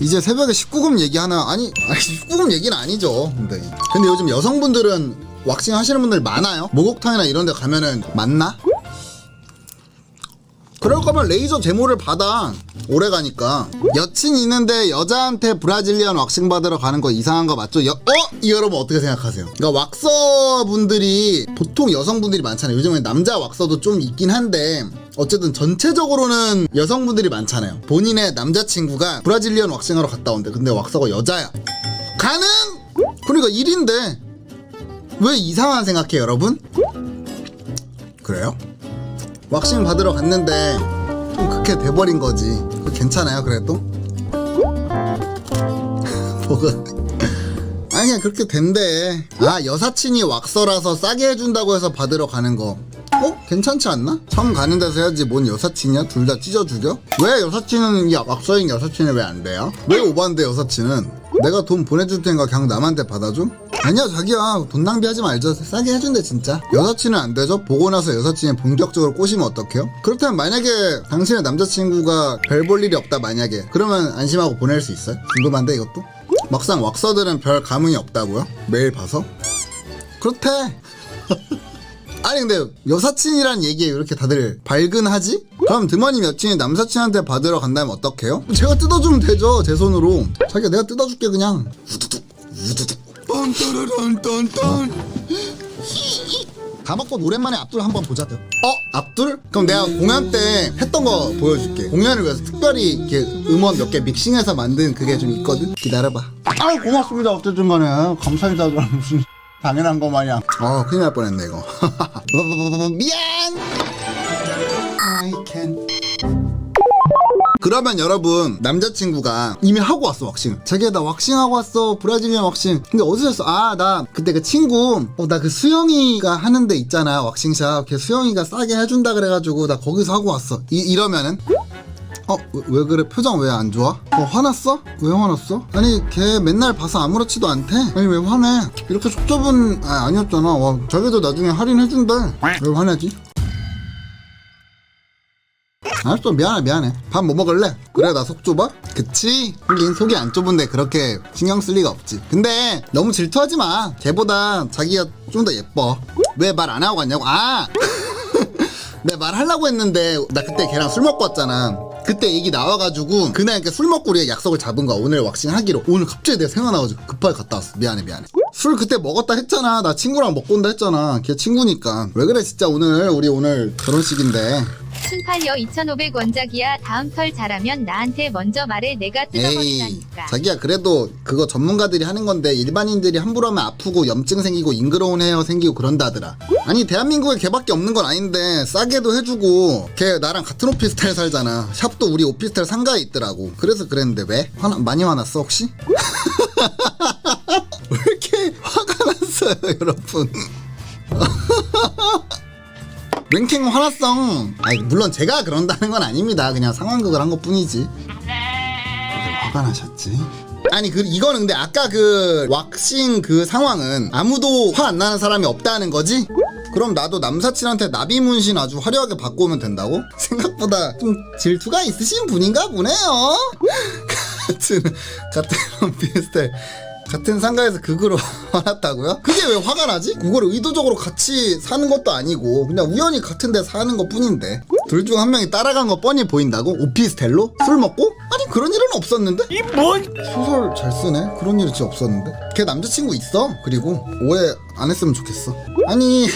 이제 새벽에 19금 얘기하나? 아니, 아니 19금 얘기는 아니죠. 근데. 근데 요즘 여성분들은 왁싱 하시는 분들 많아요. 목욕탕이나 이런 데 가면은 많나? 그럴 거면 레이저 제모를 받아. 오래 가니까. 여친 있는데 여자한테 브라질리언 왁싱 받으러 가는 거 이상한 거 맞죠? 여, 어? 이 여러분 어떻게 생각하세요? 그러니까 왁서 분들이 보통 여성분들이 많잖아요. 요즘엔 남자 왁서도 좀 있긴 한데 어쨌든 전체적으로는 여성분들이 많잖아요. 본인의 남자친구가 브라질리언 왁싱하러 갔다 온대. 근데 왁서가 여자야. 가능? 그러니까 일인데 왜 이상한 생각해요, 여러분? 그래요? 왁싱 받으러 갔는데 좀 그렇게 돼버린 거지. 괜찮아요, 그래도? 뭐가? 아니 그냥 그렇게 된대. 아 여사친이 왁서라서 싸게 해준다고 해서 받으러 가는 거. 어? 괜찮지 않나? 처음 가는 데서 해야지 뭔 여사친이야? 둘 다 찢어 죽여? 왜 여사친은 이 왁서인 여사친이 왜 안 돼요? 왜 오반데 여사친은? 내가 돈 보내줄 테니까 그냥 남한테 받아줘? 아니야 자기야 돈 낭비하지 말죠 싸게 해준대 진짜 여사친은 안 되죠? 보고 나서 여사친이 본격적으로 꼬시면 어떡해요? 그렇다면 만약에 당신의 남자친구가 별 볼 일이 없다 만약에 그러면 안심하고 보낼 수 있어요? 궁금한데 이것도? 막상 왁서들은 별 감흥이 없다고요? 매일 봐서? 그렇대 아니 근데 여사친이란 얘기에 왜 이렇게 다들 발근하지? 그럼 드머님 여친이 남사친한테 받으러 간다면 어떡해요? 제가 뜯어주면 되죠 제 손으로. 자기가 내가 뜯어줄게 그냥. 우두둑 우두둑. 딴따라란딴딴. 다 먹고 오랜만에 앞둘 한번 보자 어? 앞둘? 그럼 내가 공연 때 했던 거 보여줄게. 공연을 위해서 특별히 이렇게 음원 몇 개 믹싱해서 만든 그게 좀 있거든. 기다려봐. 아 고맙습니다 어쨌든 간에. 감사합니다 무슨 당연한 거 마냥. 아 큰일 날 뻔했네 이거. 미안! I can. 그러면 여러분 남자친구가 이미 하고 왔어 왁싱. 자기야 나 왁싱하고 왔어. 브라질리언 왁싱. 근데 어디서 했어? 아 나 그때 그 친구 어 나 그 수영이가 하는 데 있잖아 왁싱샵. 걔 수영이가 싸게 해준다 그래가지고 나 거기서 하고 왔어. 이, 이러면은 어, 왜, 왜 그래? 표정 왜 안 좋아? 어, 화났어? 왜 화났어? 아니, 걔 맨날 봐서 아무렇지도 않대? 아니, 왜 화내? 이렇게 속 좁은, 아, 아니었잖아. 와, 자기도 나중에 할인해준대. 왜 화내지? 알았어, 미안해, 미안해. 밥 뭐 먹을래? 그래, 나 속 좁아? 그치? 하긴 속이 안 좁은데 그렇게 신경 쓸 리가 없지. 근데 너무 질투하지 마. 걔보다 자기가 좀 더 예뻐. 왜 말 안 하고 갔냐고? 아! 내가 말하려고 했는데 나 그때 걔랑 술 먹고 왔잖아 그때 얘기 나와가지고 그날 이렇게 술 먹고 우리가 약속을 잡은 거야. 오늘 왁싱 하기로. 오늘 갑자기 내가 생각나가지고 급하게 갔다 왔어. 미안해 미안해. 술 그때 먹었다 했잖아. 나 친구랑 먹고 온다 했잖아. 걔 친구니까. 왜 그래 진짜 오늘 우리 오늘 결혼식인데 순팔려 2,500원작이야. 다음 털 잘하면 나한테 먼저 말해. 내가 에이 뜯어버리다니까. 자기야 그래도 그거 전문가들이 하는 건데 일반인들이 함부로 하면 아프고 염증 생기고 잉그러운 헤어 생기고 그런다더라 아니 대한민국에 걔밖에 없는 건 아닌데 싸게도 해주고 걔 나랑 같은 오피스텔 살잖아 샵도 우리 오피스텔 상가에 있더라고 그래서 그랬는데 왜? 화나, 많이 화났어 혹시? 왜 이렇게 화가 났어요 여러분 랭킹 화났어 아니 물론 제가 그런다는 건 아닙니다 그냥 상황극을 한 것 뿐이지 왜 화가 나셨지? 아니 그 이거는 근데 아까 그 왁싱 그 상황은 아무도 화 안 나는 사람이 없다는 거지? 그럼 나도 남사친한테 나비 문신 아주 화려하게 받고 오면 된다고? 생각보다 좀 질투가 있으신 분인가 보네요. 같은 같은 비슷해. 같은 상가에서 극으로 화났다고요? 그게 왜 화가 나지? 그걸 의도적으로 같이 사는 것도 아니고 그냥 우연히 같은 데 사는 것 뿐인데 둘 중 한 명이 따라간 거 뻔히 보인다고? 오피스텔로? 술 먹고? 아니 그런 일은 없었는데? 이 뭔? 소설 잘 쓰네? 그런 일이 진짜 없었는데? 걔 남자친구 있어 그리고 오해 안 했으면 좋겠어 아니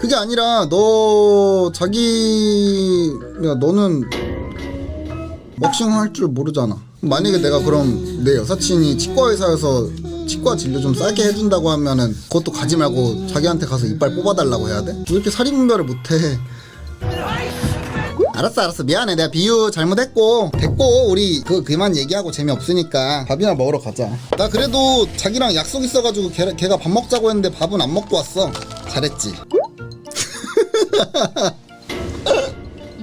그게 아니라 너 자기 야 너는 왁싱 할 줄 모르잖아. 만약에 내가 그럼 내 여사친이 치과 의사여서 치과 진료 좀 싸게 해준다고 하면은 그것도 가지 말고 자기한테 가서 이빨 뽑아달라고 해야 돼? 왜 이렇게 살인분별을 못해? 알았어 알았어 미안해 내가 비유 잘못했고 됐고 우리 그 그만 얘기하고 재미없으니까 밥이나 먹으러 가자 나 그래도 자기랑 약속 있어가지고 걔, 걔가 밥 먹자고 했는데 밥은 안 먹고 왔어 잘했지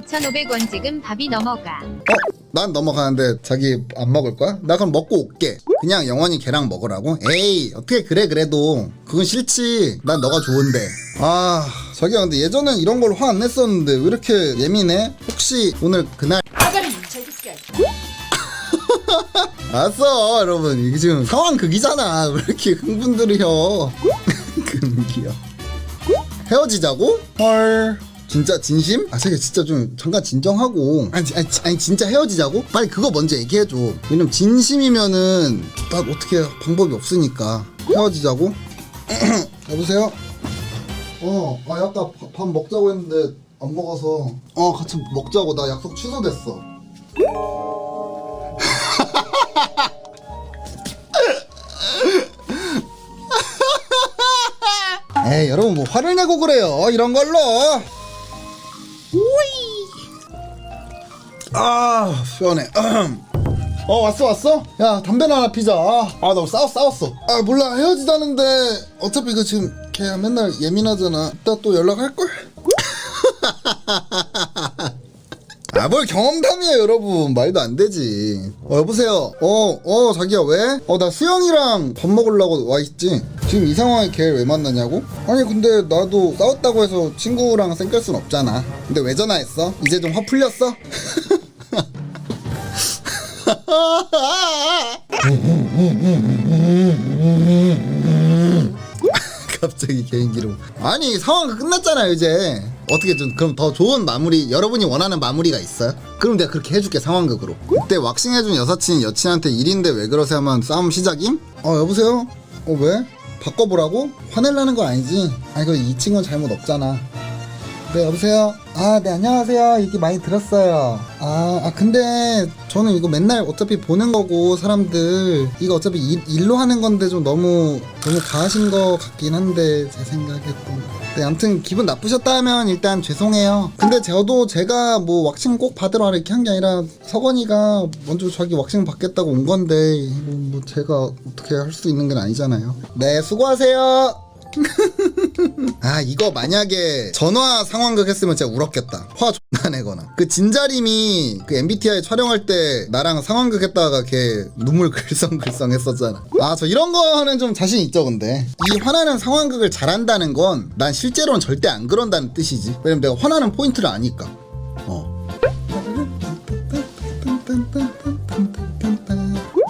2,500원 지금 밥이 넘어가. 어? 난 넘어가는데 자기 안 먹을 거야? 나 그럼 먹고 올게. 그냥 영원히 걔랑 먹으라고? 에이, 어떻게 그래, 그래도. 그건 싫지. 난 너가 좋은데. 아, 자기야, 근데 예전엔 이런 걸 화 안 냈었는데 왜 이렇게 예민해? 혹시 오늘 그날. 아가리 뭉쳐있을게. 알았어, 여러분. 이게 지금 상황 극이잖아. 왜 이렇게 흥분들이여. 금기야. 헤어지자고? 헐. 진짜 진심? 아, 자기 진짜 좀 잠깐 진정하고. 아니, 아니, 아니, 진짜 헤어지자고? 빨리 그거 먼저 얘기해줘. 왜냐면 진심이면은 나 어떻게 방법이 없으니까. 헤어지자고? 여보세요? 어, 아, 아까 밥, 밥 먹자고 했는데 안 먹어서. 어, 같이 먹자고. 나 약속 취소됐어. 에이 여러분 뭐 화를 내고 그래요 이런 걸로 아 시원해 어 왔어 왔어? 야 담배나 하나 피자 아나 싸웠, 싸웠어 아 몰라 헤어지자는데 어차피 그 지금 걔 맨날 예민하잖아 이따 또 연락할걸? 아 뭘 경험담이에요 여러분 말도 안 되지 어 여보세요 어어 자기야 왜? 어 나 수영이랑 밥 먹으려고 와있지 지금 이 상황에 걔를 왜 만나냐고? 아니 근데 나도 싸웠다고 해서 친구랑 쌩깔 순 없잖아 근데 왜 전화했어? 이제 좀 화 풀렸어? 갑자기 개인기로 아니 상황이 끝났잖아요 이제 어떻게 좀 그럼 더 좋은 마무리 여러분이 원하는 마무리가 있어요? 그럼 내가 그렇게 해줄게 상황극으로 그때 왁싱 해준 여사친이 여친한테 일인데 왜 그러세요 하면 싸움 시작임? 어 여보세요? 어 왜? 바꿔보라고? 화내려는 건 아니지 아니 그 이 친구는 잘못 없잖아 네 여보세요? 아 네 안녕하세요. 얘기 많이 들었어요. 아, 아 근데 저는 이거 맨날 어차피 보는 거고 사람들. 이거 어차피 일, 일로 하는 건데 좀 너무 너무 가하신 거 같긴 한데 제 생각에 또. 네, 아무튼 기분 나쁘셨다면 일단 죄송해요. 근데 저도 제가 뭐 왁싱 꼭 받으러 이렇게 한 게 아니라 서건이가 먼저 자기 왁싱 받겠다고 온 건데 뭐 제가 어떻게 할 수 있는 건 아니잖아요. 네 수고하세요 아 이거 만약에 전화 상황극 했으면 진짜 울었겠다. 화 존나 내거나. 그 진자림이 그 MBTI 촬영할 때 나랑 상황극 했다가 걔 눈물 글썽글썽 했었잖아. 아 저 이런 거는 좀 자신 있죠 근데. 이 화나는 상황극을 잘한다는 건 난 실제로는 절대 안 그런다는 뜻이지. 왜냐면 내가 화나는 포인트를 아니까. 어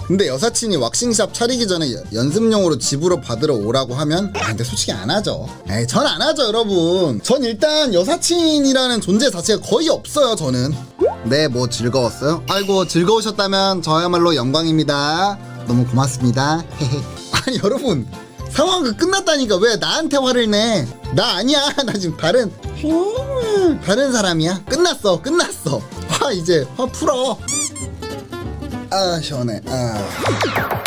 근데 여사친이 왁싱샵 차리기 전에 여- 연습용으로 집으로 받으러 오라고 하면 아 근데 솔직히 안 하죠. 에이 전 안 하죠 여러분. 전 일단 여사친이라는 존재 자체가 거의 없어요 저는. 네 뭐 즐거웠어요? 아이고 즐거우셨다면 저야말로 영광입니다. 너무 고맙습니다. 아니 여러분. 상황이 끝났다니까 왜 나한테 화를 내? 나 아니야. 나 지금 다른 다른 사람이야. 끝났어 끝났어. 화 이제 화 풀어 아 시원해. 아. 아.